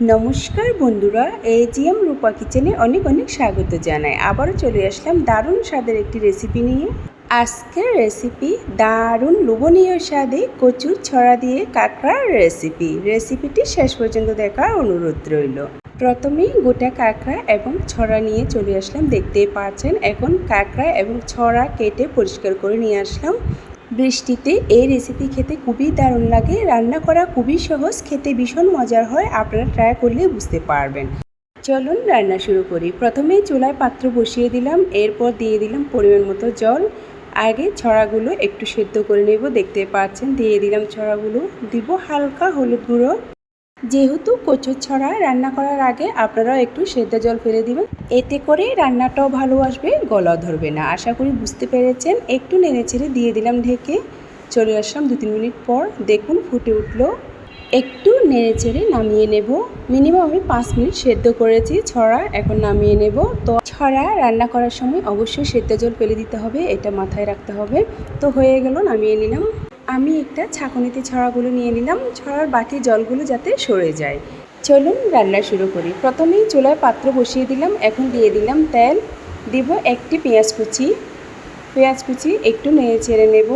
নমস্কার বন্ধুরা, এজিএম রূপা কিচেনে অনেক অনেক স্বাগত জানাই। আবারও চলে আসলাম দারুণ স্বাদের একটি রেসিপি নিয়ে। আজকের রেসিপি দারুণ লোভনীয় স্বাদে কচুর ছড়া দিয়ে কাঁকড়ার রেসিপি রেসিপিটি শেষ পর্যন্ত দেখার অনুরোধ রইল। প্রথমেই গোটা কাঁকড়া এবং ছড়া নিয়ে চলে আসলাম। দেখতেই পাচ্ছেন, এখন কাঁকড়া এবং ছড়া কেটে পরিষ্কার করে নিয়ে আসলাম। বৃষ্টিতে এই রেসিপি খেতে খুবই দারুণ লাগে। রান্না করা খুবই সহজ, খেতে ভীষণ মজার হয়, আপনারা ট্রাই করলে বুঝতে পারবেন। চলুন রান্না শুরু করি। প্রথমে চুলায় পাত্র বসিয়ে দিলাম, এরপর দিয়ে দিলাম পরিমাণ মতো জল। আগে ছড়াগুলো একটু সেদ্ধ করে নেব, দেখতে পাচ্ছেন, দিয়ে দিলাম ছড়াগুলো। দিব হালকা হলুদ গুঁড়ো। যেহেতু কচুর ছড়া রান্না করার আগে আপনারাও একটু সেদ্ধ জল ফেলে দিবেন। এতে করে রান্নাটাও ভালো আসবে গলা ধরবে না। আশা করি বুঝতে পেরেছেন। একটু নেড়ে ছেড়ে দিয়ে দিলাম ঢেকে। চলে আসলাম দু তিন মিনিট পর। দেখুন ফুটে উঠল। একটু নেড়ে চেড়ে নামিয়ে নেব। মিনিমাম আমি পাঁচ মিনিট সেদ্ধ করেছি ছড়া, এখন নামিয়ে নেব। তো ছড়া রান্না করার সময় অবশ্যই সেদ্ধ জল ফেলে দিতে হবে, এটা মাথায় রাখতে হবে। তো হয়ে গেল, নামিয়ে নিলাম। আমি একটা ছাঁকুনিতে ছড়াগুলো নিয়ে নিলাম, ছড়ার বাকি জলগুলো যাতে সরে যায়। চলুন রান্না শুরু করি। প্রথমেই চুলায় পাত্র বসিয়ে দিলাম, এখন দিয়ে দিলাম তেল। দিব একটি পেঁয়াজ কুচি। পেঁয়াজ কুচি একটু নেড়ে চেড়ে নেব।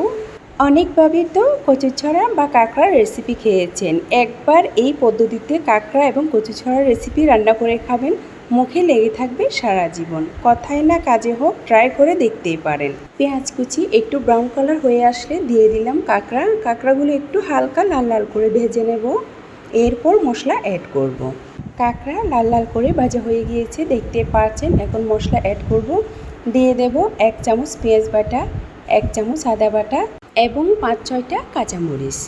অনেকভাবে তো কচুর ছড়া বা কাঁকড়ার রেসিপি খেয়েছেন। একবার এই পদ্ধতিতে কাঁকড়া এবং কচুছড়ার রেসিপি রান্না করে খাবেন। মুখে লেগে থাকবে সারা জীবন। কথায় না কাজে হোক ট্রাই করে দেখতেই পারেন। পেঁয়াজ কুচি একটু ব্রাউন কালার হয়ে আসলে দিয়ে দিলাম কাঁকড়া। কাঁকড়াগুলো একটু হালকা লাল লাল করে ভেজে নেব। এরপর মশলা অ্যাড করব। কাঁকড়া লাল লাল করে ভাজা হয়ে গিয়েছে, দেখতে পাচ্ছেন? এখন মশলা অ্যাড করব। দিয়ে দেব এক চামচ পেঁয়াজ বাটা, এক চামচ আদা বাটা এবং পাঁচ ছয়টা কাঁচামরিচ।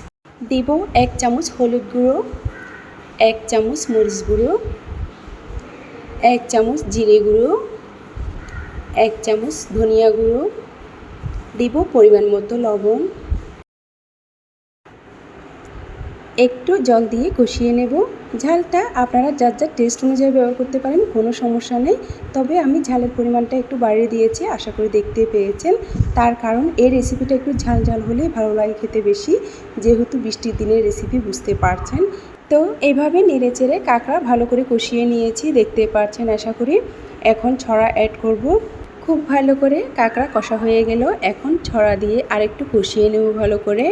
দিব এক চামচ হলুদ গুঁড়ো, এক চামচ মরিচ গুঁড়ো এক চামচ জিরে গুঁড়ো, এক চামচ ধনিয়া গুঁড়ো, দিব পরিমাণ মতো লবণ। একটু জল দিয়ে কষিয়ে নেব। ঝালটা আপনারা যার যার টেস্ট অনুযায়ী ব্যবহার করতে পারেন, কোনো সমস্যা নেই। তবে আমি ঝালের পরিমাণটা একটু বাড়িয়ে দিয়েছি, আশা করি দেখতে পেয়েছেন। তার কারণ এই রেসিপিটা একটু ঝাল ঝাল হলেই ভালো লাগে খেতে বেশি, যেহেতু বৃষ্টির দিনের রেসিপি বুঝতে পারছেন। তো এইভাবে নেড়ে চেড়ে কাঁকড়া ভালো করে কষিয়ে নিয়েছি, দেখতে পাচ্ছেন আশা করি। এখন ছড়া অ্যাড করব। খুব ভালো করে কাঁকড়া কষা হয়ে গেল। এখন ছড়া দিয়ে আরেকটু কষিয়ে নেব ভালো করে।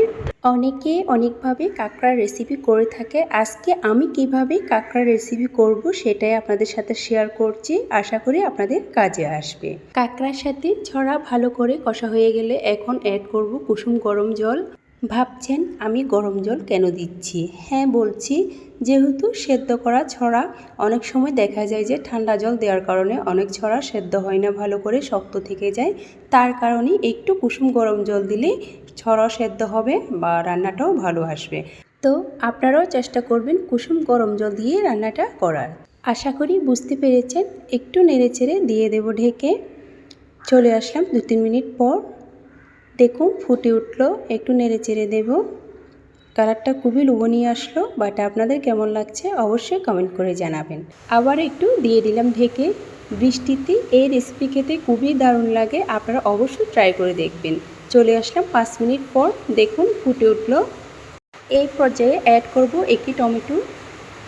অনেকে অনেকভাবে কাঁকড়ার রেসিপি করে থাকে। আজকে আমি কীভাবে কাঁকড়ার রেসিপি করব সেটাই আপনাদের সাথে শেয়ার করছি। আশা করি আপনাদের কাজে আসবে। কাঁকড়ার সাথে ছড়া ভালো করে কষা হয়ে গেলে এখন অ্যাড করব কুসুম গরম জল। ভাবছেন আমি গরম জল কেন দিচ্ছি? হ্যাঁ বলছি, যেহেতু সেদ্ধ করা ছড়া, অনেক সময় দেখা যায় যে ঠান্ডা জল দেওয়ার কারণে অনেক ছড়া সেদ্ধ হয় না, ভালো করে শক্ত থেকে যায়। তার কারণে একটু কুসুম গরম জল দিলে ছড়া সেদ্ধ হবে বা রান্নাটাও ভালো আসবে। তো আপনারাও চেষ্টা করবেন কুসুম গরম জল দিয়ে রান্নাটা করার। আশা করি বুঝতে পেরেছেন, একটু নেড়ে চেড়ে দিয়ে দেব ঢেকে। চলে আসলাম দু তিন মিনিট পর। দেখুন, ফুটে উঠল, একটু নেড়ে চেড়ে দেবো। কালারটা খুবই লোভনীয় আসলো বাট আপনাদের কেমন লাগছে অবশ্যই কমেন্ট করে জানাবেন। আবার একটু দিয়ে দিলাম ঢেকে। বৃষ্টিতে এই রেসিপি খেতে খুবই দারুণ লাগে, আপনারা অবশ্যই ট্রাই করে দেখবেন। চলে আসলাম পাঁচ মিনিট পর, দেখুন ফুটে উঠল। এই পর্যায়ে অ্যাড করব একটি টমেটো।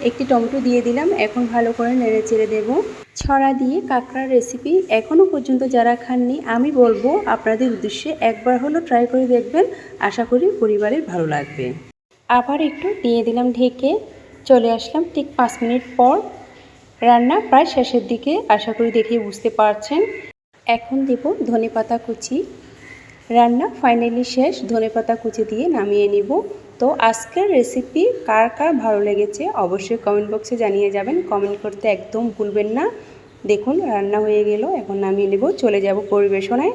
একটি টমেটো দিয়ে দিলাম। এখন ভালো করে নেড়ে চেড়ে দেবো। ছড়া দিয়ে কাঁকড়ার রেসিপি এখনও পর্যন্ত যারা খাননি, আমি বলব আপনাদের উদ্দেশ্যে একবার হলো ট্রাই করে দেখবেন। আশা করি পরিবারের ভালো লাগবে। আবার একটু দিয়ে দিলাম ঢেকে। চলে আসলাম ঠিক পাঁচ মিনিট পর। রান্না প্রায় শেষের দিকে, আশা করি দেখে বুঝতে পারছেন। এখন দেব ধনে পাতা কুচি। রান্না ফাইনালি শেষ, ধনে পাতা কুচি দিয়ে নামিয়ে নিব। তো আজকের রেসিপি কার কার ভালো লেগেছে অবশ্যই কমেন্ট বক্সে জানিয়ে যাবেন। কমেন্ট করতে একদম ভুলবেন না। দেখুন, রান্না হয়ে গেল, এখন নামিয়ে নেব, চলে যাব পরিবেশনায়।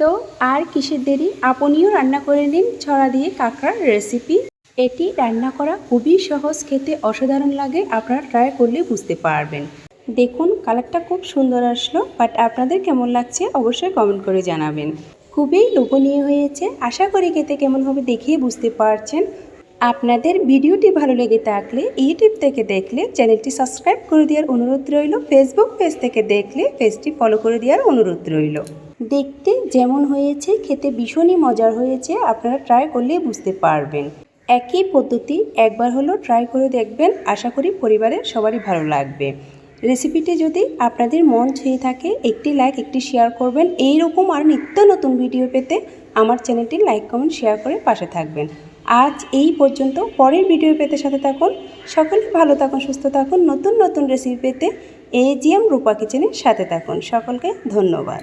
তো আর কিসের দেরি? আপনিও রান্না করে নিন, ছড়া দিয়ে কাঁকড়ার রেসিপি এটি রান্না করা খুবই সহজ, খেতে অসাধারণ লাগে, আপনারা ট্রাই করলে বুঝতে পারবেন। দেখুন কালারটা খুব সুন্দর আসলো বাট আপনাদের কেমন লাগছে অবশ্যই কমেন্ট করে জানাবেন। খুবই লোভনীয় হয়েছে। আশা করি খেতে কেমন হবে দেখিয়ে বুঝতে পারছেন। আপনাদের ভিডিওটি ভালো লেগে থাকলে, ইউটিউব থেকে দেখলে, চ্যানেলটি সাবস্ক্রাইব করে দেওয়ার অনুরোধ রইল। ফেসবুক পেজ থেকে দেখলে, পেজটি ফলো করে দেওয়ার অনুরোধ রইল। দেখতে যেমন হয়েছে, খেতে ভীষণই মজার হয়েছে। আপনারা ট্রাই করলে বুঝতে পারবেন। একই পদ্ধতি একবার হলো ট্রাই করে দেখবেন। আশা করি পরিবারের সবারই ভালো লাগবে। রেসিপিটি যদি আপনাদের মন ছুঁয়ে থাকে, একটি লাইক একটি শেয়ার করবেন। এই রকম আর নিত্য নতুন ভিডিও পেতে আমার চ্যানেলটি লাইক কমেন্ট শেয়ার করে পাশে থাকবেন। আজ এই পর্যন্ত। পরের ভিডিও পেতে সাথে থাকুন। সকলে ভালো থাকুন, সুস্থ থাকুন। নতুন নতুন রেসিপি পেতে এজিএম রূপা কিচেনের সাথে থাকুন। সকলকে ধন্যবাদ।